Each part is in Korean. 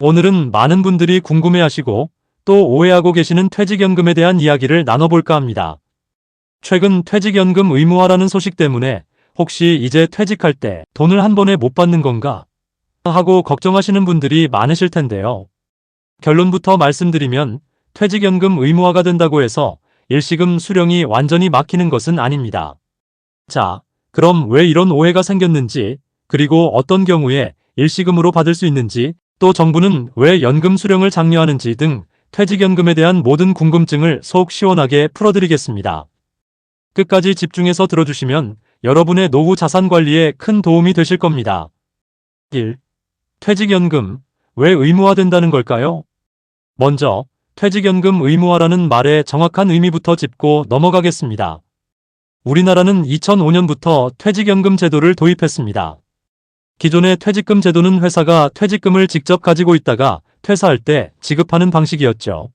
오늘은 많은 분들이 궁금해하시고 또 오해하고 계시는 퇴직연금에 대한 이야기를 나눠볼까 합니다. 최근 퇴직연금 의무화라는 소식 때문에 혹시 이제 퇴직할 때 돈을 한 번에 못 받는 건가? 하고 걱정하시는 분들이 많으실 텐데요. 결론부터 말씀드리면 퇴직연금 의무화가 된다고 해서 일시금 수령이 완전히 막히는 것은 아닙니다. 자, 그럼 왜 이런 오해가 생겼는지, 그리고 어떤 경우에 일시금으로 받을 수 있는지, 또 정부는 왜 연금 수령을 장려하는지 등 퇴직연금에 대한 모든 궁금증을 속 시원하게 풀어드리겠습니다. 끝까지 집중해서 들어주시면 여러분의 노후 자산 관리에 큰 도움이 되실 겁니다. 1. 퇴직연금. 왜 의무화된다는 걸까요? 먼저, 퇴직연금 의무화라는 말의 정확한 의미부터 짚고 넘어가겠습니다. 우리나라는 2005년부터 퇴직연금 제도를 도입했습니다. 기존의 퇴직금 제도는 회사가 퇴직금을 직접 가지고 있다가 퇴사할 때 지급하는 방식이었죠.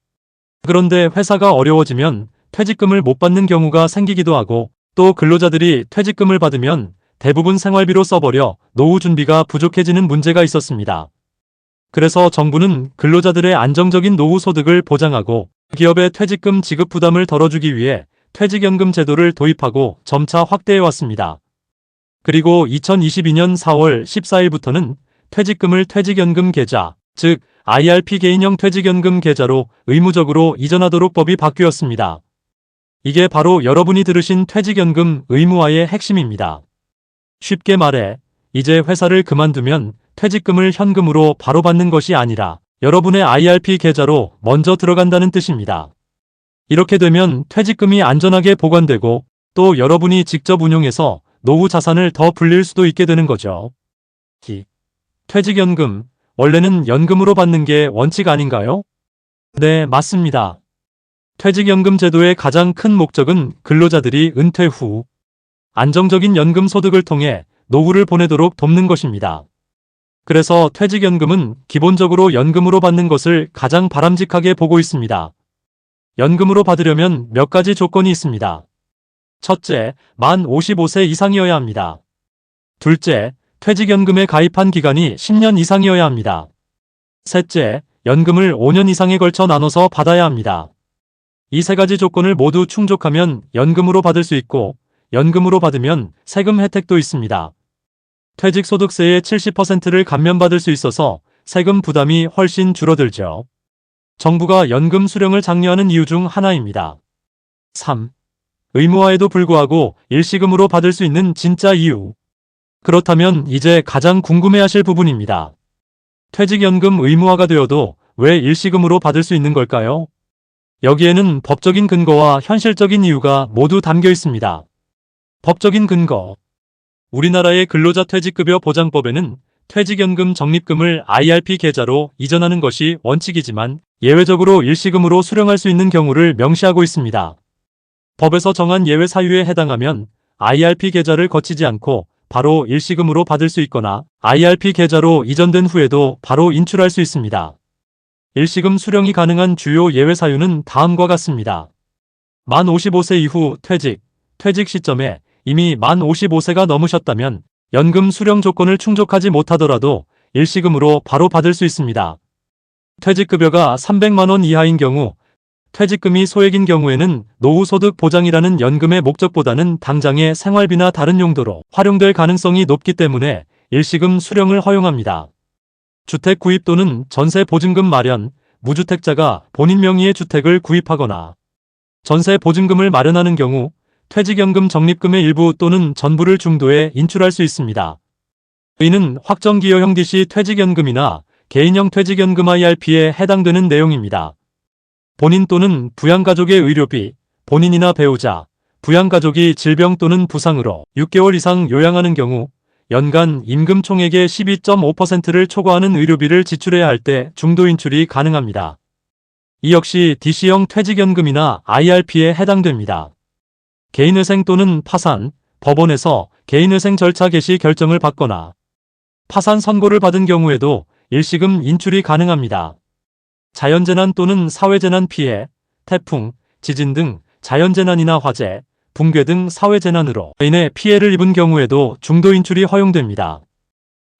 그런데 회사가 어려워지면 퇴직금을 못 받는 경우가 생기기도 하고 또 근로자들이 퇴직금을 받으면 대부분 생활비로 써버려 노후 준비가 부족해지는 문제가 있었습니다. 그래서 정부는 근로자들의 안정적인 노후 소득을 보장하고 기업의 퇴직금 지급 부담을 덜어주기 위해 퇴직연금 제도를 도입하고 점차 확대해 왔습니다. 그리고 2022년 4월 14일부터는 퇴직금을 퇴직연금 계좌, 즉 IRP 개인형 퇴직연금 계좌로 의무적으로 이전하도록 법이 바뀌었습니다. 이게 바로 여러분이 들으신 퇴직연금 의무화의 핵심입니다. 쉽게 말해, 이제 회사를 그만두면 퇴직금을 현금으로 바로 받는 것이 아니라 여러분의 IRP 계좌로 먼저 들어간다는 뜻입니다. 이렇게 되면 퇴직금이 안전하게 보관되고 또 여러분이 직접 운용해서 노후 자산을 더 불릴 수도 있게 되는 거죠. 기. 퇴직연금, 원래는 연금으로 받는 게 원칙 아닌가요? 네, 맞습니다. 퇴직연금 제도의 가장 큰 목적은 근로자들이 은퇴 후 안정적인 연금 소득을 통해 노후를 보내도록 돕는 것입니다. 그래서 퇴직연금은 기본적으로 연금으로 받는 것을 가장 바람직하게 보고 있습니다. 연금으로 받으려면 몇 가지 조건이 있습니다. 첫째, 만 55세 이상이어야 합니다. 둘째, 퇴직연금에 가입한 기간이 10년 이상이어야 합니다. 셋째, 연금을 5년 이상에 걸쳐 나눠서 받아야 합니다. 이 세 가지 조건을 모두 충족하면 연금으로 받을 수 있고, 연금으로 받으면 세금 혜택도 있습니다. 퇴직소득세의 70%를 감면받을 수 있어서 세금 부담이 훨씬 줄어들죠. 정부가 연금 수령을 장려하는 이유 중 하나입니다. 3. 의무화에도 불구하고 일시금으로 받을 수 있는 진짜 이유. 그렇다면 이제 가장 궁금해하실 부분입니다. 퇴직연금 의무화가 되어도 왜 일시금으로 받을 수 있는 걸까요? 여기에는 법적인 근거와 현실적인 이유가 모두 담겨 있습니다. 법적인 근거. 우리나라의 근로자 퇴직급여 보장법에는 퇴직연금 적립금을 IRP 계좌로 이전하는 것이 원칙이지만 예외적으로 일시금으로 수령할 수 있는 경우를 명시하고 있습니다. 법에서 정한 예외 사유에 해당하면 IRP 계좌를 거치지 않고 바로 일시금으로 받을 수 있거나 IRP 계좌로 이전된 후에도 바로 인출할 수 있습니다. 일시금 수령이 가능한 주요 예외 사유는 다음과 같습니다. 만 55세 이후 퇴직, 퇴직 시점에 이미 만 55세가 넘으셨다면 연금 수령 조건을 충족하지 못하더라도 일시금으로 바로 받을 수 있습니다. 퇴직급여가 300만원 이하인 경우 퇴직금이 소액인 경우에는 노후소득 보장이라는 연금의 목적보다는 당장의 생활비나 다른 용도로 활용될 가능성이 높기 때문에 일시금 수령을 허용합니다. 주택 구입 또는 전세 보증금 마련, 무주택자가 본인 명의의 주택을 구입하거나 전세 보증금을 마련하는 경우 퇴직연금 적립금의 일부 또는 전부를 중도에 인출할 수 있습니다. 이는 확정기여형 DC 퇴직연금이나 개인형 퇴직연금 IRP에 해당되는 내용입니다. 본인 또는 부양가족의 의료비, 본인이나 배우자, 부양가족이 질병 또는 부상으로 6개월 이상 요양하는 경우 연간 임금 총액의 12.5%를 초과하는 의료비를 지출해야 할 때 중도 인출이 가능합니다. 이 역시 DC형 퇴직연금이나 IRP에 해당됩니다. 개인회생 또는 파산, 법원에서 개인회생 절차 개시 결정을 받거나 파산 선고를 받은 경우에도 일시금 인출이 가능합니다. 자연재난 또는 사회재난 피해, 태풍, 지진 등 자연재난이나 화재, 붕괴 등 사회재난으로 인해 피해를 입은 경우에도 중도 인출이 허용됩니다.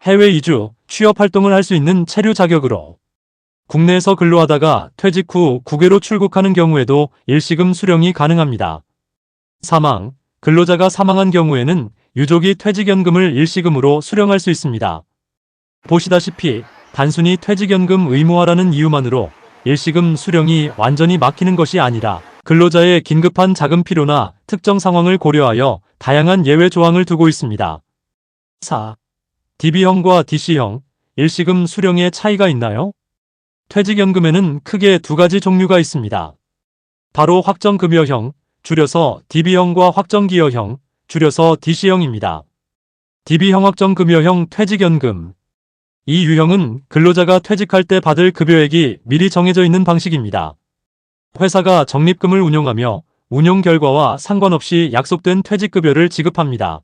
해외 이주, 취업 활동을 할 수 있는 체류 자격으로 국내에서 근로하다가 퇴직 후 국외로 출국하는 경우에도 일시금 수령이 가능합니다. 사망, 근로자가 사망한 경우에는 유족이 퇴직연금을 일시금으로 수령할 수 있습니다. 보시다시피 단순히 퇴직연금 의무화라는 이유만으로 일시금 수령이 완전히 막히는 것이 아니라 근로자의 긴급한 자금 필요나 특정 상황을 고려하여 다양한 예외 조항을 두고 있습니다. 4. DB형과 DC형, 일시금 수령의 차이가 있나요? 퇴직연금에는 크게 두 가지 종류가 있습니다. 바로 확정급여형, 줄여서 DB형과 확정기여형, 줄여서 DC형입니다. DB형 확정급여형 퇴직연금. 이 유형은 근로자가 퇴직할 때 받을 급여액이 미리 정해져 있는 방식입니다. 회사가 적립금을 운용하며 운용 결과와 상관없이 약속된 퇴직급여를 지급합니다.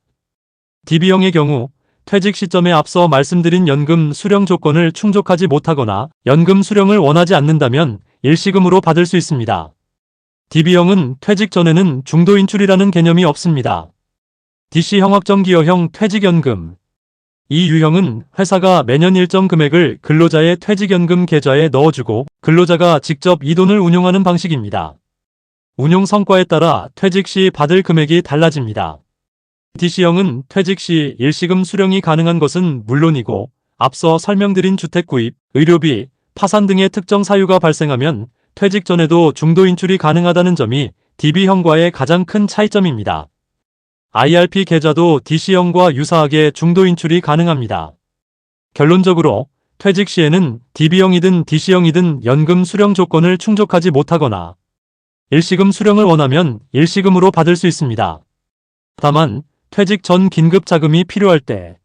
DB형의 경우 퇴직 시점에 앞서 말씀드린 연금 수령 조건을 충족하지 못하거나 연금 수령을 원하지 않는다면 일시금으로 받을 수 있습니다. DB형은 퇴직 전에는 중도 인출이라는 개념이 없습니다. DC형 확정기여형 퇴직연금 이 유형은 회사가 매년 일정 금액을 근로자의 퇴직연금 계좌에 넣어주고 근로자가 직접 이 돈을 운용하는 방식입니다. 운용 성과에 따라 퇴직 시 받을 금액이 달라집니다. DC형은 퇴직 시 일시금 수령이 가능한 것은 물론이고 앞서 설명드린 주택 구입, 의료비, 파산 등의 특정 사유가 발생하면 퇴직 전에도 중도 인출이 가능하다는 점이 DB형과의 가장 큰 차이점입니다. IRP 계좌도 DC형과 유사하게 중도 인출이 가능합니다. 결론적으로 퇴직 시에는 DB형이든 DC형이든 연금 수령 조건을 충족하지 못하거나 일시금 수령을 원하면 일시금으로 받을 수 있습니다. 다만 퇴직 전 긴급 자금이 필요할 때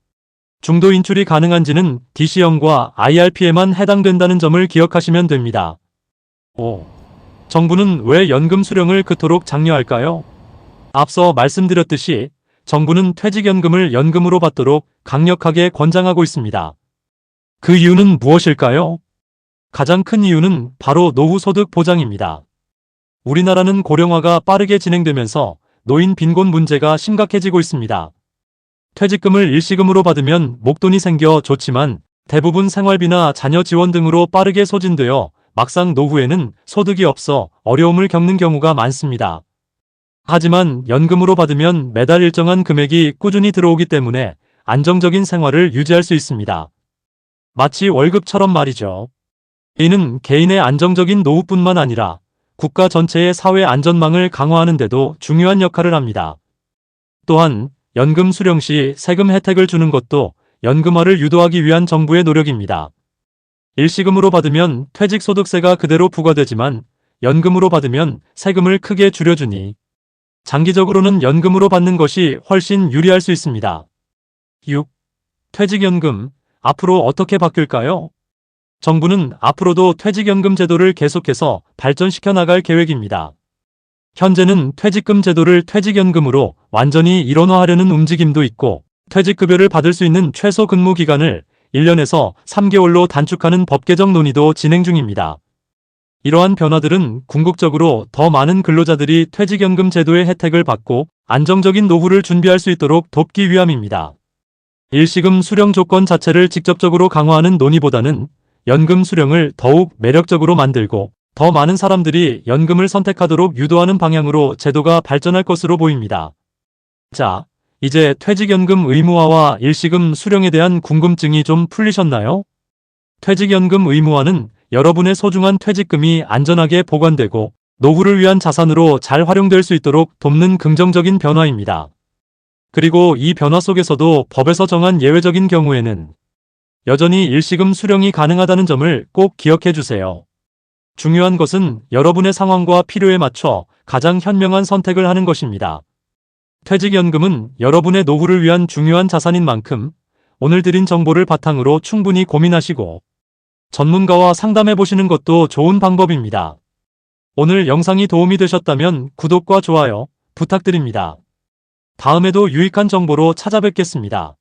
중도 인출이 가능한지는 DC형과 IRP에만 해당된다는 점을 기억하시면 됩니다. 5. 정부는 왜 연금 수령을 그토록 장려할까요? 앞서 말씀드렸듯이 정부는 퇴직연금을 연금으로 받도록 강력하게 권장하고 있습니다. 그 이유는 무엇일까요? 가장 큰 이유는 바로 노후 소득 보장입니다. 우리나라는 고령화가 빠르게 진행되면서 노인 빈곤 문제가 심각해지고 있습니다. 퇴직금을 일시금으로 받으면 목돈이 생겨 좋지만 대부분 생활비나 자녀 지원 등으로 빠르게 소진되어 막상 노후에는 소득이 없어 어려움을 겪는 경우가 많습니다. 하지만 연금으로 받으면 매달 일정한 금액이 꾸준히 들어오기 때문에 안정적인 생활을 유지할 수 있습니다. 마치 월급처럼 말이죠. 이는 개인의 안정적인 노후뿐만 아니라 국가 전체의 사회 안전망을 강화하는 데도 중요한 역할을 합니다. 또한 연금 수령 시 세금 혜택을 주는 것도 연금화를 유도하기 위한 정부의 노력입니다. 일시금으로 받으면 퇴직소득세가 그대로 부과되지만 연금으로 받으면 세금을 크게 줄여주니 장기적으로는 연금으로 받는 것이 훨씬 유리할 수 있습니다. 6. 퇴직연금, 앞으로 어떻게 바뀔까요? 정부는 앞으로도 퇴직연금 제도를 계속해서 발전시켜 나갈 계획입니다. 현재는 퇴직금 제도를 퇴직연금으로 완전히 일원화하려는 움직임도 있고, 퇴직급여를 받을 수 있는 최소 근무 기간을 1년에서 3개월로 단축하는 법 개정 논의도 진행 중입니다. 이러한 변화들은 궁극적으로 더 많은 근로자들이 퇴직연금 제도의 혜택을 받고 안정적인 노후를 준비할 수 있도록 돕기 위함입니다. 일시금 수령 조건 자체를 직접적으로 강화하는 논의보다는 연금 수령을 더욱 매력적으로 만들고 더 많은 사람들이 연금을 선택하도록 유도하는 방향으로 제도가 발전할 것으로 보입니다. 자, 이제 퇴직연금 의무화와 일시금 수령에 대한 궁금증이 좀 풀리셨나요? 퇴직연금 의무화는 여러분의 소중한 퇴직금이 안전하게 보관되고 노후를 위한 자산으로 잘 활용될 수 있도록 돕는 긍정적인 변화입니다. 그리고 이 변화 속에서도 법에서 정한 예외적인 경우에는 여전히 일시금 수령이 가능하다는 점을 꼭 기억해 주세요. 중요한 것은 여러분의 상황과 필요에 맞춰 가장 현명한 선택을 하는 것입니다. 퇴직연금은 여러분의 노후를 위한 중요한 자산인 만큼 오늘 드린 정보를 바탕으로 충분히 고민하시고 전문가와 상담해 보시는 것도 좋은 방법입니다. 오늘 영상이 도움이 되셨다면 구독과 좋아요 부탁드립니다. 다음에도 유익한 정보로 찾아뵙겠습니다.